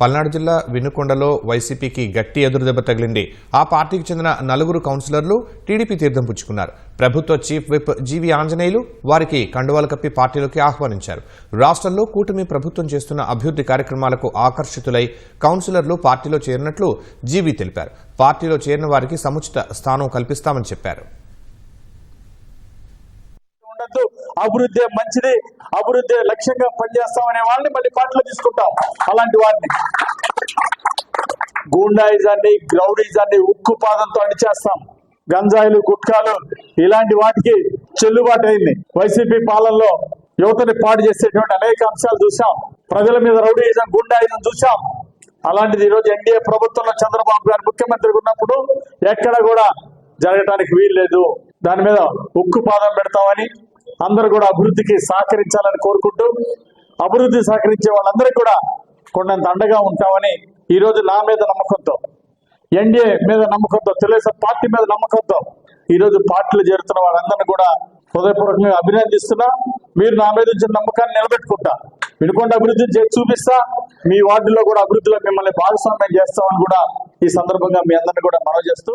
పల్నాడు జిల్లా వినుకొండలో వైసీపీకి గట్టి ఎదురుదెబ్బ తగిలింది. ఆ పార్టీకి చెందిన నలుగురు కౌన్సిలర్లు టీడీపీ తీర్థం పుచ్చుకున్నారు. ప్రభుత్వ చీఫ్ విప్ జీవి ఆంజనేయులు వారికి కండువాలు కప్పి పార్టీలోకి ఆహ్వానించారు. రాష్ట్రంలో కూటమి ప్రభుత్వం చేస్తున్న అభివృద్ధి కార్యక్రమాలకు ఆకర్షితులై కౌన్సిలర్లు పార్టీలో చేరినట్లు జీవి తెలిపారు. పార్టీలో చేరిన వారికి సముచిత స్థానం కల్పిస్తామని చెప్పారు. ఉండద్దు అభివృద్ధి మంచిది. అభివృద్ధి లక్ష్యంగా పనిచేస్తామనే వాళ్ళని మళ్ళీ పాటలు తీసుకుంటాం. అలాంటి వారిని. గూండాయిజాన్ని గ్రౌడీజాన్ని ఉక్కు పాదంతో అణిచేస్తాం. గంజాయిలు గుట్కాలు ఇలాంటి వాటికి చెల్లుబాటు అయింది. వైసీపీ పాలనలో యువతని పాడు చేసేటువంటి అనేక అంశాలు చూసాం ప్రజల మీద రౌడీయిజం గుండాయిజం చూసాం అలాంటిది ఈరోజు ఎన్డీఏ ప్రభుత్వంలో చంద్రబాబు గారు ముఖ్యమంత్రిగా ఉన్నప్పుడు ఎక్కడ కూడా జరగటానికి వీలు లేదు దాని మీద ఉక్కు పాదం పెడతామని అందరూ కూడా అభివృద్ధికి సహకరించాలని కోరుకుంటూ అభివృద్ధి సహకరించే వాళ్ళందరికీ కూడా కొండంత అండగా ఉంటామని ఈ రోజు నా మీద నమ్మకంతో ఎన్డీఏ మీద నమ్మకంతో తెలుగుదేశం పార్టీ మీద నమ్మకంతో ఈరోజు పార్టీలు చేరుతున్న వాళ్ళందరినీ కూడా హృదయపూర్వకంగా అభినందిస్తున్నా. మీరు నా మీద ఇచ్చిన నమ్మకాన్ని నిలబెట్టుకుంటా. వినుకొండ అభివృద్ధి చేసి చూపిస్తా. మీ వార్డులో కూడా అభివృద్ధిలో మిమ్మల్ని భాగస్వామ్యం చేస్తామని కూడా ఈ సందర్భంగా మీ అందరిని కూడా మనవి చేస్తూ